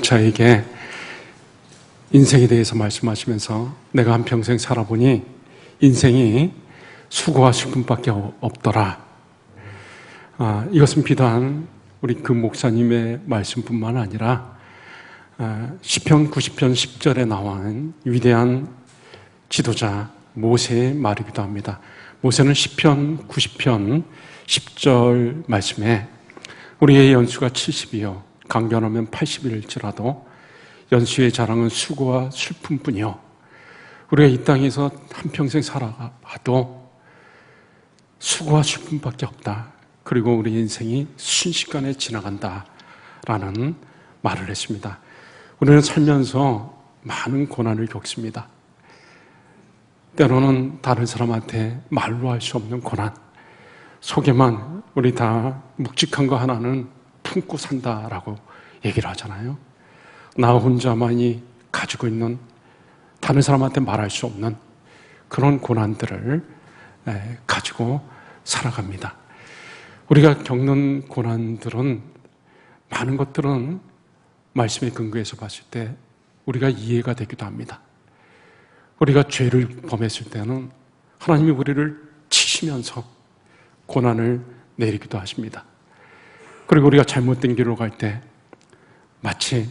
저에게 인생에 대해서 말씀하시면서 내가 한평생 살아보니 인생이 수고와 슬픔밖에 없더라. 아, 이것은 비단 우리 그 목사님의 말씀뿐만 아니라 아, 시편 90편 10절에 나온 위대한 지도자 모세의 말이기도 합니다. 모세는 시편 90편 10절 말씀에 우리의 연수가 70이요 강변하면 80일지라도 연수의 자랑은 수고와 슬픔뿐이요 우리가 이 땅에서 한평생 살아봐도 수고와 슬픔밖에 없다. 그리고 우리 인생이 순식간에 지나간다 라는 말을 했습니다. 우리는 살면서 많은 고난을 겪습니다. 때로는 다른 사람한테 말로 할 수 없는 고난, 속에만 우리 다 묵직한 거 하나는 품고 산다라고 얘기를 하잖아요. 나 혼자만이 가지고 있는 다른 사람한테 말할 수 없는 그런 고난들을 가지고 살아갑니다. 우리가 겪는 고난들은 많은 것들은 말씀의 근거에서 봤을 때 우리가 이해가 되기도 합니다. 우리가 죄를 범했을 때는 하나님이 우리를 치시면서 고난을 내리기도 하십니다. 그리고 우리가 잘못된 길로 갈 때 마치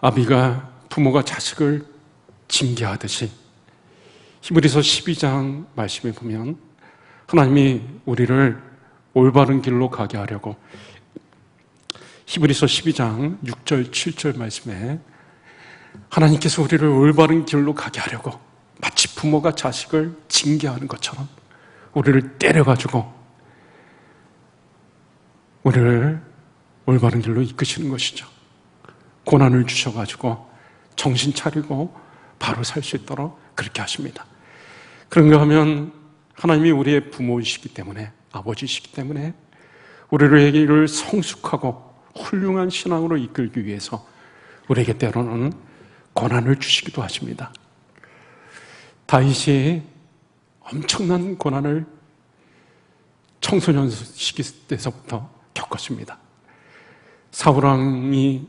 아비가 부모가 자식을 징계하듯이 히브리서 12장 말씀에 보면 하나님이 우리를 올바른 길로 가게 하려고 히브리서 12장 6절 7절 말씀에 하나님께서 우리를 올바른 길로 가게 하려고 마치 부모가 자식을 징계하는 것처럼 우리를 때려가지고 우리를 올바른 길로 이끄시는 것이죠. 고난을 주셔가지고 정신 차리고 바로 살 수 있도록 그렇게 하십니다. 그런가 하면 하나님이 우리의 부모이시기 때문에 아버지이시기 때문에 우리를 성숙하고 훌륭한 신앙으로 이끌기 위해서 우리에게 때로는 고난을 주시기도 하십니다. 다윗이 엄청난 고난을 청소년 시기 때서부터 겪었습니다. 사울왕이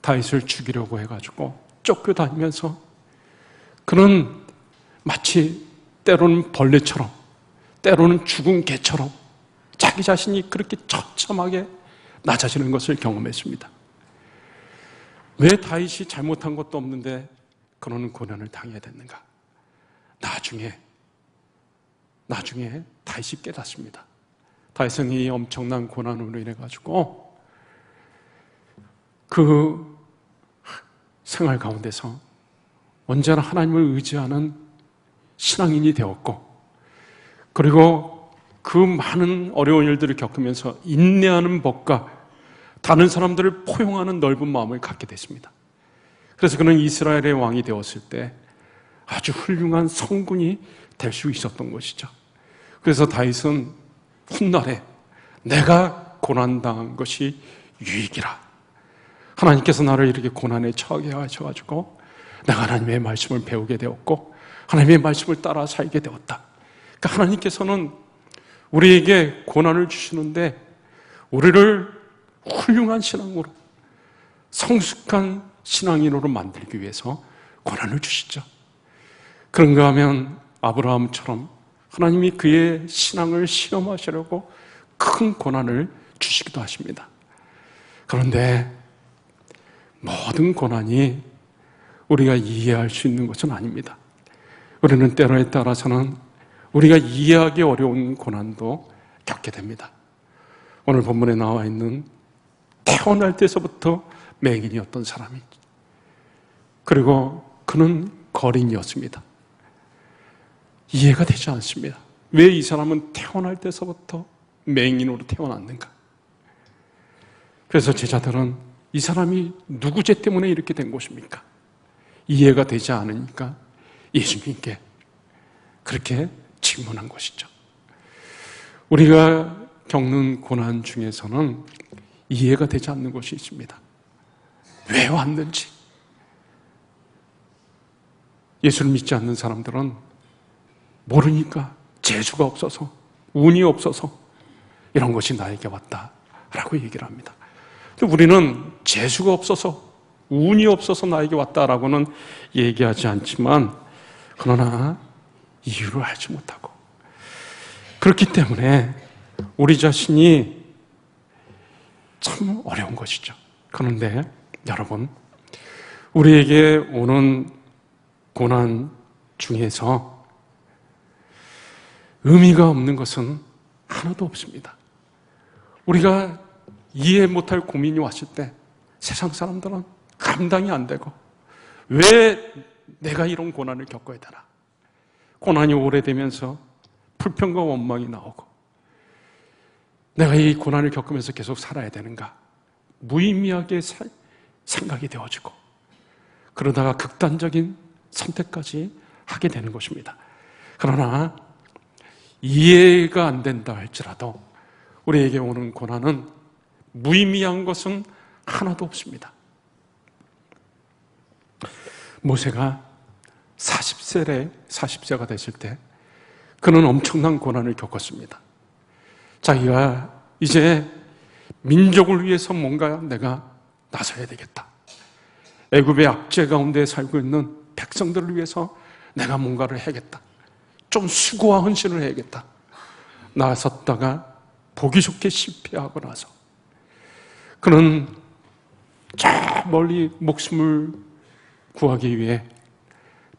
다윗을 죽이려고 해가지고 쫓겨다니면서 그는 마치 때로는 벌레처럼 때로는 죽은 개처럼 자기 자신이 그렇게 처참하게 낮아지는 것을 경험했습니다. 왜 다윗이 잘못한 것도 없는데 그런 고난을 당해야 됐는가? 나중에 나중에 다윗이 깨닫습니다. 다윗은 이 엄청난 고난으로 인해 가지고 그 생활 가운데서 언제나 하나님을 의지하는 신앙인이 되었고 그리고 그 많은 어려운 일들을 겪으면서 인내하는 법과 다른 사람들을 포용하는 넓은 마음을 갖게 됐습니다. 그래서 그는 이스라엘의 왕이 되었을 때 아주 훌륭한 성군이 될 수 있었던 것이죠. 그래서 다윗은 훗날에 내가 고난당한 것이 유익이라. 하나님께서 나를 이렇게 고난에 처하게 하셔가지고 내가 하나님의 말씀을 배우게 되었고 하나님의 말씀을 따라 살게 되었다. 그러니까 하나님께서는 우리에게 고난을 주시는데 우리를 훌륭한 신앙으로 성숙한 신앙인으로 만들기 위해서 고난을 주시죠. 그런가 하면 아브라함처럼 하나님이 그의 신앙을 시험하시려고 큰 고난을 주시기도 하십니다. 그런데 모든 고난이 우리가 이해할 수 있는 것은 아닙니다. 우리는 때로에 따라서는 우리가 이해하기 어려운 고난도 겪게 됩니다. 오늘 본문에 나와 있는 태어날 때서부터 맹인이었던 사람이 그리고 그는 거린이었습니다. 이해가 되지 않습니다. 왜 이 사람은 태어날 때서부터 맹인으로 태어났는가? 그래서 제자들은 이 사람이 누구 죄 때문에 이렇게 된 것입니까? 이해가 되지 않으니까 예수님께 그렇게 질문한 것이죠. 우리가 겪는 고난 중에서는 이해가 되지 않는 것이 있습니다. 왜 왔는지. 예수를 믿지 않는 사람들은 모르니까 재주가 없어서 운이 없어서 이런 것이 나에게 왔다라고 얘기를 합니다. 우리는 재수가 없어서 운이 없어서 나에게 왔다라고는 얘기하지 않지만 그러나 이유를 알지 못하고 그렇기 때문에 우리 자신이 참 어려운 것이죠. 그런데 여러분 우리에게 오는 고난 중에서 의미가 없는 것은 하나도 없습니다. 우리가 이해 못할 고민이 왔을 때 세상 사람들은 감당이 안 되고 왜 내가 이런 고난을 겪어야 되나? 고난이 오래되면서 불평과 원망이 나오고 내가 이 고난을 겪으면서 계속 살아야 되는가? 무의미하게 살, 생각이 되어지고 그러다가 극단적인 선택까지 하게 되는 것입니다. 그러나 이해가 안 된다 할지라도 우리에게 오는 고난은 무의미한 것은 하나도 없습니다. 모세가 40세에 40세가 됐을 때 그는 엄청난 고난을 겪었습니다. 자기가 이제 민족을 위해서 뭔가 내가 나서야 되겠다. 애굽의 악재 가운데 살고 있는 백성들을 위해서 내가 뭔가를 해야겠다. 좀 수고와 헌신을 해야겠다. 나섰다가 보기 좋게 실패하고 나서 그는 저 멀리 목숨을 구하기 위해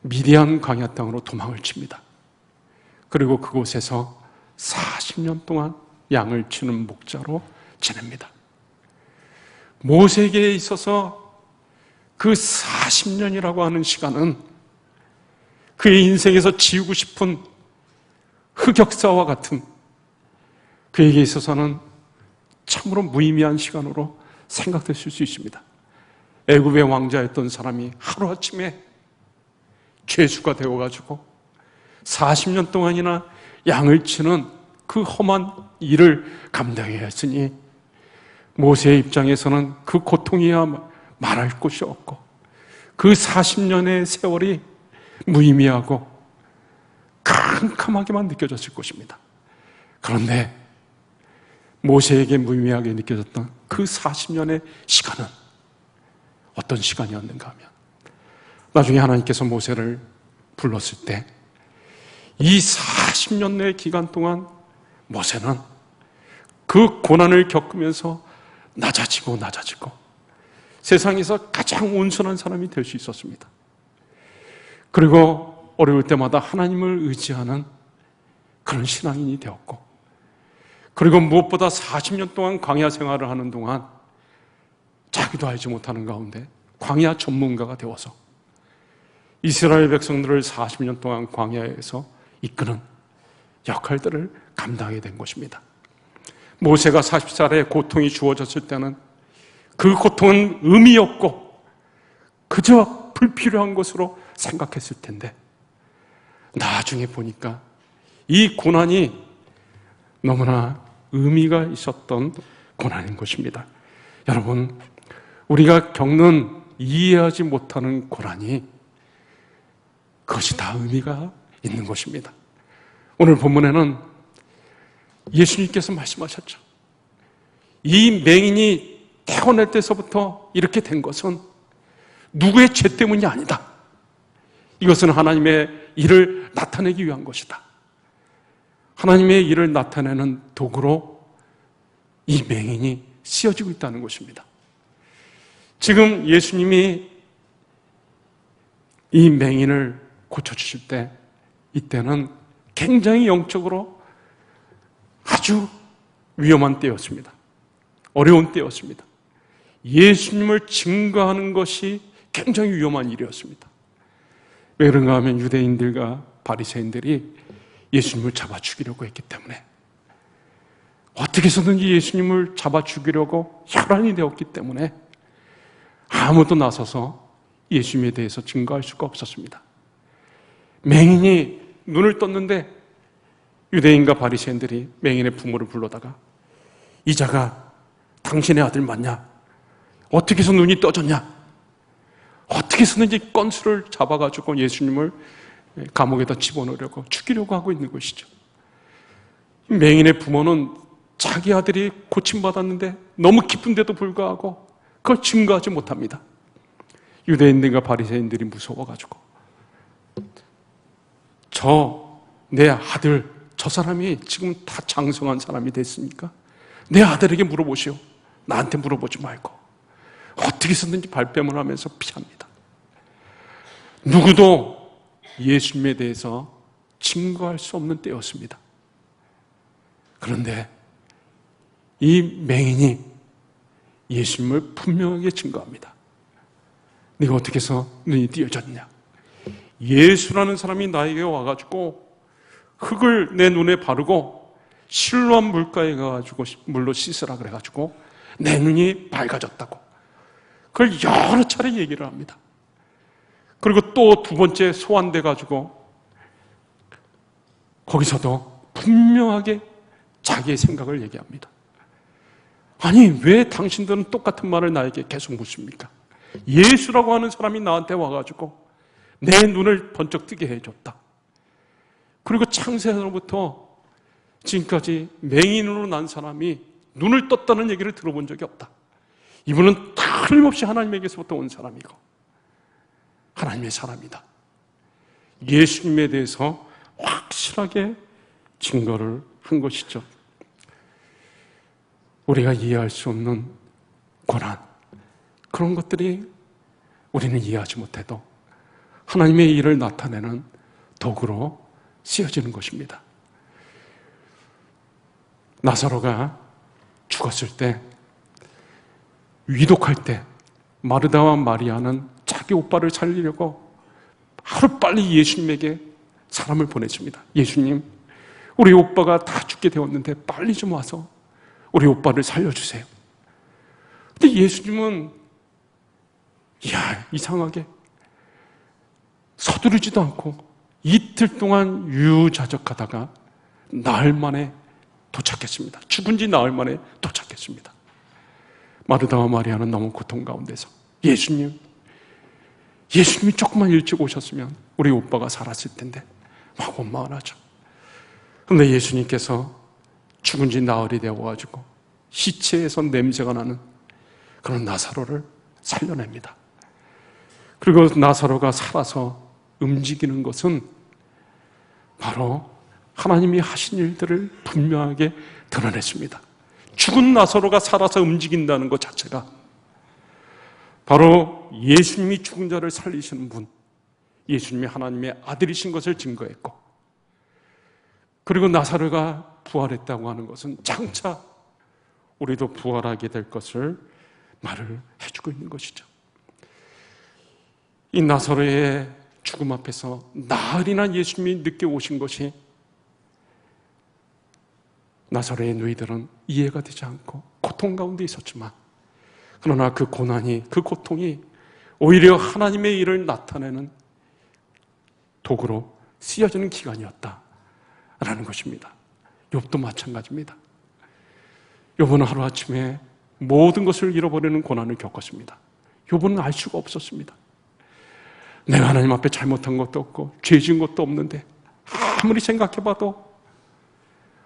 미디안 광야 땅으로 도망을 칩니다. 그리고 그곳에서 40년 동안 양을 치는 목자로 지냅니다. 모세에게 있어서 그 40년이라고 하는 시간은 그의 인생에서 지우고 싶은 흑역사와 같은 그에게 있어서는 참으로 무의미한 시간으로 생각됐을 수 있습니다. 애굽의 왕자였던 사람이 하루아침에 죄수가 되어가지고 40년 동안이나 양을 치는 그 험한 일을 감당해야 했으니 모세의 입장에서는 그 고통이야 말할 곳이 없고 그 40년의 세월이 무의미하고 캄캄하게만 느껴졌을 것입니다. 그런데 모세에게 무의미하게 느껴졌던 그 40년의 시간은 어떤 시간이었는가 하면 나중에 하나님께서 모세를 불렀을 때 이 40년의 기간 동안 모세는 그 고난을 겪으면서 낮아지고 낮아지고 세상에서 가장 온순한 사람이 될 수 있었습니다. 그리고 어려울 때마다 하나님을 의지하는 그런 신앙인이 되었고 그리고 무엇보다 40년 동안 광야 생활을 하는 동안 자기도 알지 못하는 가운데 광야 전문가가 되어서 이스라엘 백성들을 40년 동안 광야에서 이끄는 역할들을 감당하게 된 것입니다. 모세가 40살에 고통이 주어졌을 때는 그 고통은 의미 없고 그저 불필요한 것으로 생각했을 텐데 나중에 보니까 이 고난이 너무나 의미가 있었던 고난인 것입니다. 여러분, 우리가 겪는 이해하지 못하는 고난이 그것이 다 의미가 있는 것입니다. 오늘 본문에는 예수님께서 말씀하셨죠. 이 맹인이 태어날 때서부터 이렇게 된 것은 누구의 죄 때문이 아니다. 이것은 하나님의 일을 나타내기 위한 것이다. 하나님의 일을 나타내는 도구로 이 맹인이 쓰여지고 있다는 것입니다. 지금 예수님이 이 맹인을 고쳐주실 때, 이때는 굉장히 영적으로 아주 위험한 때였습니다. 어려운 때였습니다. 예수님을 증거하는 것이 굉장히 위험한 일이었습니다. 왜 그런가 하면 유대인들과 바리새인들이 예수님을 잡아 죽이려고 했기 때문에 어떻게 해서든지 예수님을 잡아 죽이려고 혈안이 되었기 때문에 아무도 나서서 예수님에 대해서 증거할 수가 없었습니다. 맹인이 눈을 떴는데 유대인과 바리새인들이 맹인의 부모를 불러다가 이 자가 당신의 아들 맞냐? 어떻게 해서 눈이 떠졌냐? 어떻게 해서든지 건수를 잡아가지고 예수님을 감옥에다 집어넣으려고 죽이려고 하고 있는 것이죠. 맹인의 부모는 자기 아들이 고침받았는데 너무 기쁜데도 불구하고 그걸 증거하지 못합니다. 유대인들과 바리새인들이 무서워가지고 저 내 아들 저 사람이 지금 다 장성한 사람이 됐으니까 내 아들에게 물어보시오. 나한테 물어보지 말고 어떻게 해서든지 발뺌을 하면서 피합니다. 누구도 예수님에 대해서 증거할 수 없는 때였습니다. 그런데 이 맹인이 예수님을 분명하게 증거합니다. 네가 어떻게 해서 눈이 띄어졌냐? 예수라는 사람이 나에게 와가지고 흙을 내 눈에 바르고 실로한 물가에 가가지고 물로 씻으라 그래가지고 내 눈이 밝아졌다고. 그걸 여러 차례 얘기를 합니다. 그리고 또 두 번째 소환돼 가지고 거기서도 분명하게 자기의 생각을 얘기합니다. 아니, 왜 당신들은 똑같은 말을 나에게 계속 묻습니까? 예수라고 하는 사람이 나한테 와가지고 내 눈을 번쩍 뜨게 해줬다. 그리고 창세로부터 지금까지 맹인으로 난 사람이 눈을 떴다는 얘기를 들어본 적이 없다. 이분은 틀림없이 하나님에게서부터 온 사람이고 하나님의 사람이다. 예수님에 대해서 확실하게 증거를 한 것이죠. 우리가 이해할 수 없는 고난, 그런 것들이 우리는 이해하지 못해도 하나님의 일을 나타내는 도구로 쓰여지는 것입니다. 나사로가 죽었을 때, 위독할 때, 마르다와 마리아는 자기 오빠를 살리려고 하루빨리 예수님에게 사람을 보냈습니다. 예수님, 우리 오빠가 다 죽게 되었는데 빨리 좀 와서 우리 오빠를 살려주세요. 근데 예수님은, 이야, 이상하게 서두르지도 않고 이틀 동안 유자적하다가 나흘 만에 도착했습니다. 죽은 지 나흘 만에 도착했습니다. 마르다와 마리아는 너무 고통 가운데서 예수님, 예수님이 조금만 일찍 오셨으면 우리 오빠가 살았을 텐데 막 원망을 하죠. 그런데 예수님께서 죽은 지 나흘이 되어가지고 시체에서 냄새가 나는 그런 나사로를 살려냅니다. 그리고 나사로가 살아서 움직이는 것은 바로 하나님이 하신 일들을 분명하게 드러냈습니다. 죽은 나사로가 살아서 움직인다는 것 자체가 바로 예수님이 죽은 자를 살리시는 분, 예수님이 하나님의 아들이신 것을 증거했고, 그리고 나사로가 부활했다고 하는 것은 장차 우리도 부활하게 될 것을 말을 해주고 있는 것이죠. 이 나사로의 죽음 앞에서 나흘이나 예수님이 늦게 오신 것이 나사로의 누이들은 이해가 되지 않고 고통 가운데 있었지만 그러나 그 고난이 그 고통이 오히려 하나님의 일을 나타내는 도구로 쓰여지는 기간이었다라는 것입니다. 욥도 마찬가지입니다. 욥은 하루 아침에 모든 것을 잃어버리는 고난을 겪었습니다. 욥은 알 수가 없었습니다. 내가 하나님 앞에 잘못한 것도 없고 죄진 것도 없는데 아무리 생각해봐도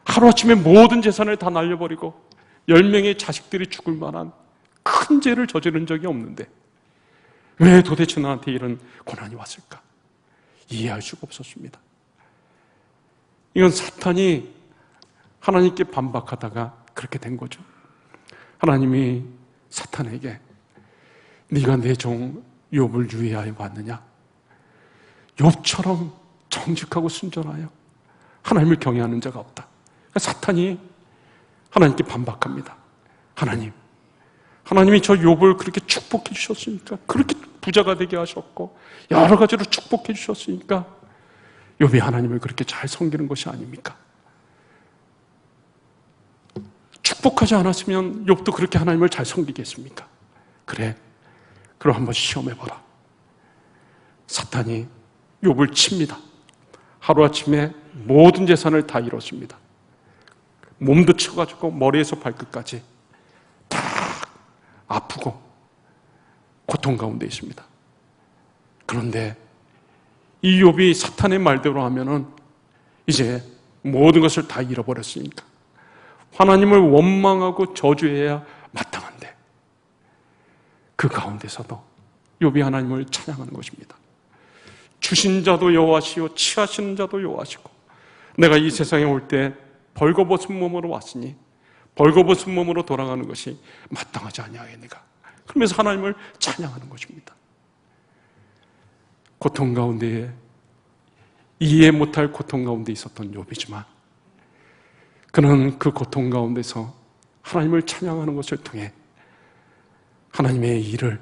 하루아침에 모든 재산을 다 날려버리고 열명의 자식들이 죽을 만한 큰 죄를 저지른 적이 없는데 왜 도대체 나한테 이런 고난이 왔을까? 이해할 수가 없었습니다. 이건 사탄이 하나님께 반박하다가 그렇게 된 거죠. 하나님이 사탄에게 네가 내 종 욥을 유의하여 왔느냐? 욥처럼 정직하고 순전하여 하나님을 경외하는 자가 없다. 그러니까 사탄이 하나님께 반박합니다. 하나님, 하나님이 저 욥을 그렇게 축복해 주셨으니까 그렇게 부자가 되게 하셨고 여러 가지로 축복해 주셨으니까 욥이 하나님을 그렇게 잘 섬기는 것이 아닙니까? 축복하지 않았으면 욥도 그렇게 하나님을 잘 섬기겠습니까? 그래. 그럼 한번 시험해 봐라. 사탄이 욥을 칩니다. 하루아침에 모든 재산을 다 잃었습니다. 몸도 쳐가지고 머리에서 발끝까지 다 아프고 고통 가운데 있습니다. 그런데 이 욥이 사탄의 말대로 하면은 이제 모든 것을 다 잃어버렸으니까 하나님을 원망하고 저주해야 마땅한데 그 가운데서도 욥이 하나님을 찬양하는 것입니다. 주신 자도 여호와시요 취하시는 자도 여호와시고 내가 이 세상에 올 때 벌거벗은 몸으로 왔으니 벌거벗은 몸으로 돌아가는 것이 마땅하지 아니하겠는가. 그러면서 하나님을 찬양하는 것입니다. 고통 가운데에 이해 못할 고통 가운데 있었던 욥이지만 그는 그 고통 가운데서 하나님을 찬양하는 것을 통해 하나님의 일을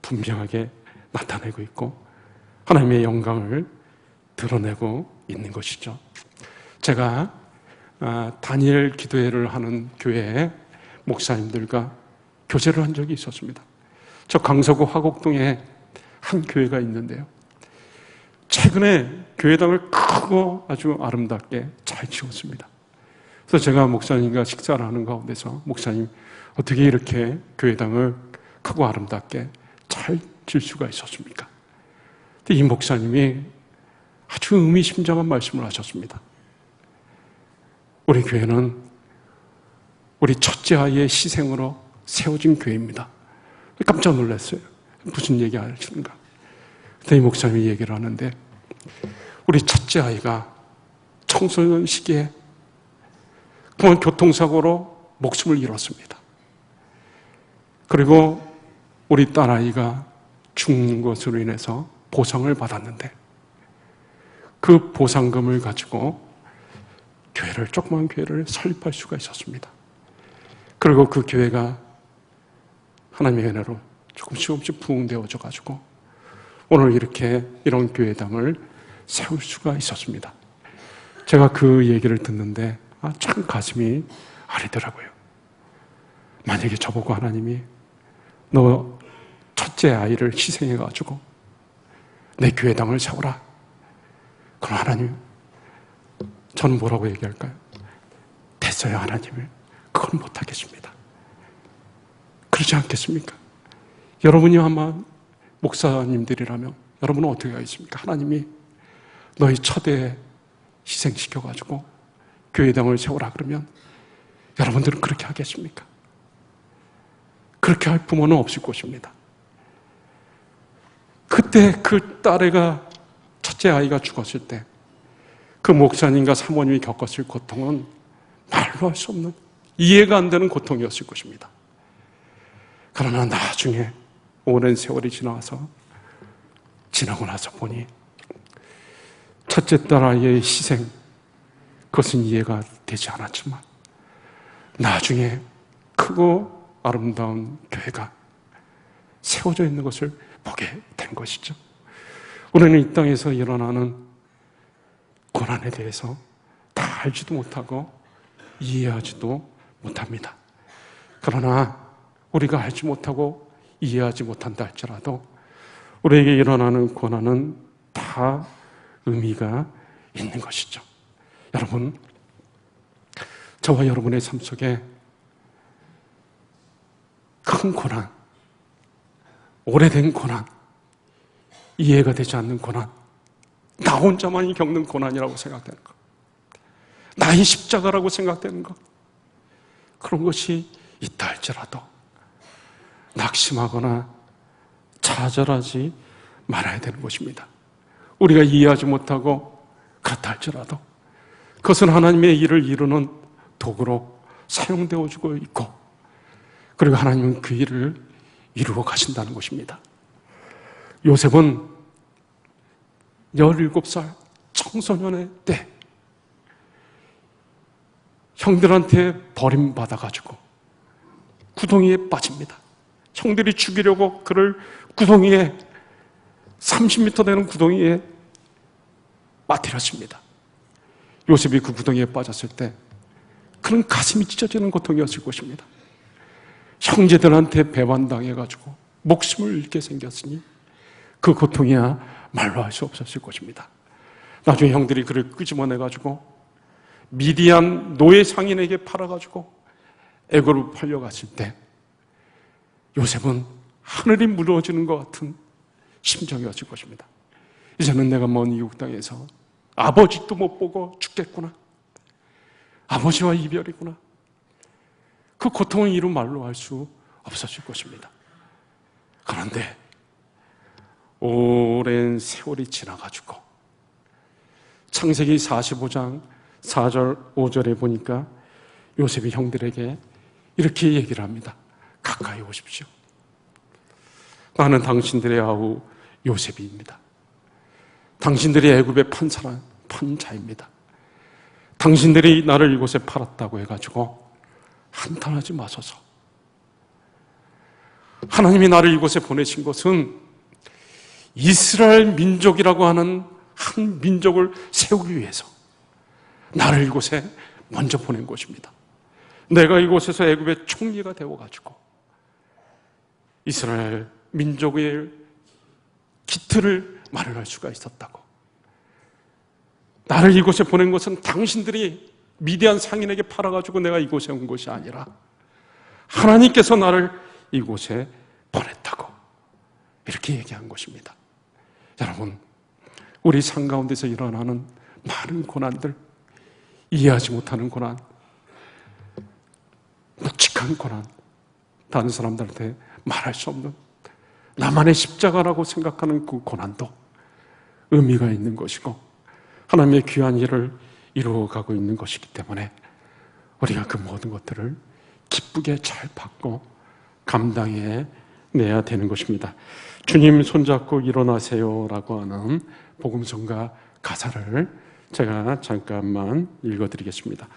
분명하게 나타내고 있고 하나님의 영광을 드러내고 있는 것이죠. 제가 아, 다니엘 기도회를 하는 교회 목사님들과 교제를 한 적이 있었습니다. 저 강서구 화곡동에 한 교회가 있는데요. 최근에 교회당을 크고 아주 아름답게 잘 지었습니다. 그래서 제가 목사님과 식사를 하는 가운데서 목사님 어떻게 이렇게 교회당을 크고 아름답게 잘 지을 수가 있었습니까? 이 목사님이 아주 의미심장한 말씀을 하셨습니다. 우리 교회는 우리 첫째 아이의 희생으로 세워진 교회입니다. 깜짝 놀랐어요. 무슨 얘기 하시는가? 이 목사님이 얘기를 하는데 우리 첫째 아이가 청소년 시기에 그만 교통사고로 목숨을 잃었습니다. 그리고 우리 딸아이가 죽는 것으로 인해서 보상을 받았는데 그 보상금을 가지고 교회를 조그만 교회를 설립할 수가 있었습니다. 그리고 그 교회가 하나님의 은혜로 조금씩 조금씩 부흥되어져 가지고 오늘 이렇게 이런 교회당을 세울 수가 있었습니다. 제가 그 얘기를 듣는데 아, 참 가슴이 아리더라고요. 만약에 저보고 하나님이 너 첫째 아이를 희생해 가지고 내 교회당을 세워라. 그럼 하나님, 저는 뭐라고 얘기할까요? 됐어요, 하나님을. 그건 못하겠습니다. 그러지 않겠습니까? 여러분이 아마 목사님들이라면 여러분은 어떻게 하겠습니까? 하나님이 너희 첫애 희생시켜가지고 교회당을 세우라 그러면 여러분들은 그렇게 하겠습니까? 그렇게 할 부모는 없을 것입니다. 그때 그 딸애가 첫째 아이가 죽었을 때 그 목사님과 사모님이 겪었을 고통은 말로 할 수 없는 이해가 안 되는 고통이었을 것입니다. 그러나 나중에 오랜 세월이 지나서 지나고 나서 보니 첫째 딸 아이의 희생 그것은 이해가 되지 않았지만 나중에 크고 아름다운 교회가 세워져 있는 것을 보게 된 것이죠. 우리는 이 땅에서 일어나는 고난에 대해서 다 알지도 못하고 이해하지도 못합니다. 그러나 우리가 알지 못하고 이해하지 못한다 할지라도 우리에게 일어나는 고난은 다 의미가 있는 것이죠. 여러분, 저와 여러분의 삶 속에 큰 고난, 오래된 고난, 이해가 되지 않는 고난, 나 혼자만이 겪는 고난이라고 생각되는 것, 나의 십자가라고 생각되는 것, 그런 것이 있다 할지라도 낙심하거나 좌절하지 말아야 되는 것입니다. 우리가 이해하지 못하고 그렇다 할지라도 그것은 하나님의 일을 이루는 도구로 사용되어 주고 있고 그리고 하나님은 그 일을 이루어 가신다는 것입니다. 요셉은 17살 청소년의 때 형들한테 버림받아가지고 구덩이에 빠집니다. 형들이 죽이려고 그를 구덩이에 30m 되는 구덩이에 빠뜨렸습니다. 요셉이 그 구덩이에 빠졌을 때 그는 가슴이 찢어지는 고통이었을 것입니다. 형제들한테 배반당해가지고 목숨을 잃게 생겼으니 그 고통이야 말로 할 수 없었을 것입니다. 나중에 형들이 그를 끄집어내가지고 미디안 노예 상인에게 팔아가지고 애고로 팔려갔을 때 요셉은 하늘이 무너지는 것 같은 심정이었을 것입니다. 이제는 내가 먼 이국 땅에서 아버지도 못 보고 죽겠구나. 아버지와 이별이구나. 그 고통을 이루 말로 할 수 없었을 것입니다. 그런데 오랜 세월이 지나가지고 창세기 45장 4절 5절에 보니까 요셉이 형들에게 이렇게 얘기를 합니다. 가까이 오십시오. 나는 당신들의 아우 요셉입니다. 당신들이 애굽에 판 사람, 판 자입니다. 당신들이 나를 이곳에 팔았다고 해가지고 한탄하지 마소서. 하나님이 나를 이곳에 보내신 것은 이스라엘 민족이라고 하는 한 민족을 세우기 위해서 나를 이곳에 먼저 보낸 것입니다. 내가 이곳에서 애굽의 총리가 되어 가지고 이스라엘 민족의 기틀을 마련할 수가 있었다고. 나를 이곳에 보낸 것은 당신들이 미디안 상인에게 팔아가지고 내가 이곳에 온 것이 아니라 하나님께서 나를 이곳에 보냈다고. 이렇게 얘기한 것입니다. 여러분, 우리 삶 가운데서 일어나는 많은 고난들, 이해하지 못하는 고난, 묵직한 고난, 다른 사람들한테 말할 수 없는 나만의 십자가라고 생각하는 그 고난도 의미가 있는 것이고 하나님의 귀한 일을 이루어가고 있는 것이기 때문에 우리가 그 모든 것들을 기쁘게 잘 받고 감당해 내야 되는 것입니다. 주님 손잡고 일어나세요라고 하는 복음성가 가사를 제가 잠깐만 읽어드리겠습니다.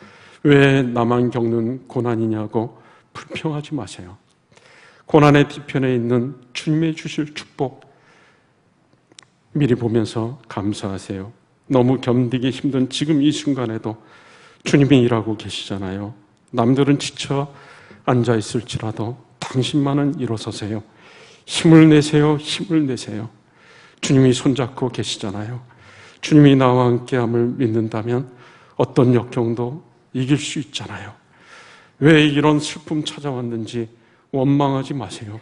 왜 나만 겪는 고난이냐고 불평하지 마세요. 고난의 뒤편에 있는 주님의 주실 축복 미리 보면서 감사하세요. 너무 견디기 힘든 지금 이 순간에도 주님이 일하고 계시잖아요. 남들은 지쳐 앉아 있을지라도 당신만은 일어서세요. 힘을 내세요. 힘을 내세요. 주님이 손잡고 계시잖아요. 주님이 나와 함께함을 믿는다면 어떤 역경도 이길 수 있잖아요. 왜 이런 슬픔 찾아왔는지 원망하지 마세요.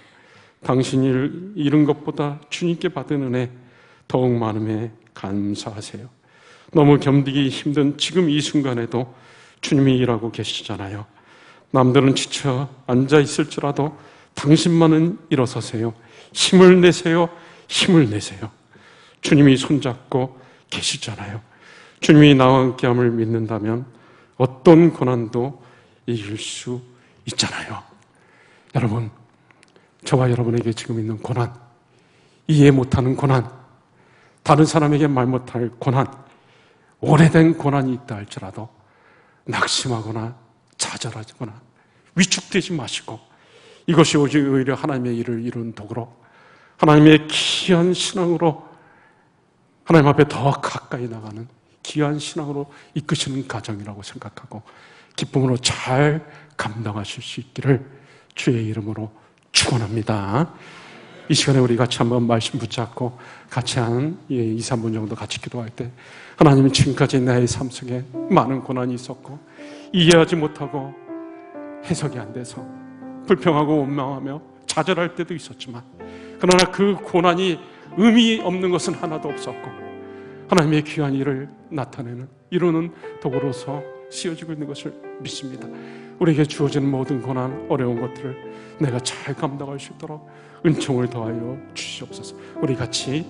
당신이 잃은 것보다 주님께 받은 은혜 더욱 많음에 감사하세요. 너무 견디기 힘든 지금 이 순간에도 주님이 일하고 계시잖아요. 남들은 지쳐 앉아 있을지라도 당신만은 일어서세요. 힘을 내세요. 힘을 내세요. 주님이 손잡고 계시잖아요. 주님이 나와 함께함을 믿는다면 어떤 고난도 이길 수 있잖아요. 여러분, 저와 여러분에게 지금 있는 고난, 이해 못하는 고난, 다른 사람에게 말 못할 고난, 오래된 고난이 있다 할지라도 낙심하거나 좌절하거나 위축되지 마시고 이것이 오히려 하나님의 일을 이룬 도구로 하나님의 귀한 신앙으로 하나님 앞에 더 가까이 나가는 귀한 신앙으로 이끄시는 가정이라고 생각하고 기쁨으로 잘 감당하실 수 있기를 주의 이름으로 축원합니다. 이 시간에 우리 같이 한번 말씀 붙잡고 같이 한 2, 3분 정도 같이 기도할 때 하나님이 지금까지 나의 삶 속에 많은 고난이 있었고 이해하지 못하고 해석이 안 돼서 불평하고 원망하며 좌절할 때도 있었지만 그러나 그 고난이 의미 없는 것은 하나도 없었고 하나님의 귀한 일을 나타내는 이루는 도구로서 쓰여지고 있는 것을 믿습니다. 우리에게 주어지는 모든 고난, 어려운 것들을 내가 잘 감당할 수 있도록 은총을 더하여 주시옵소서. 우리 같이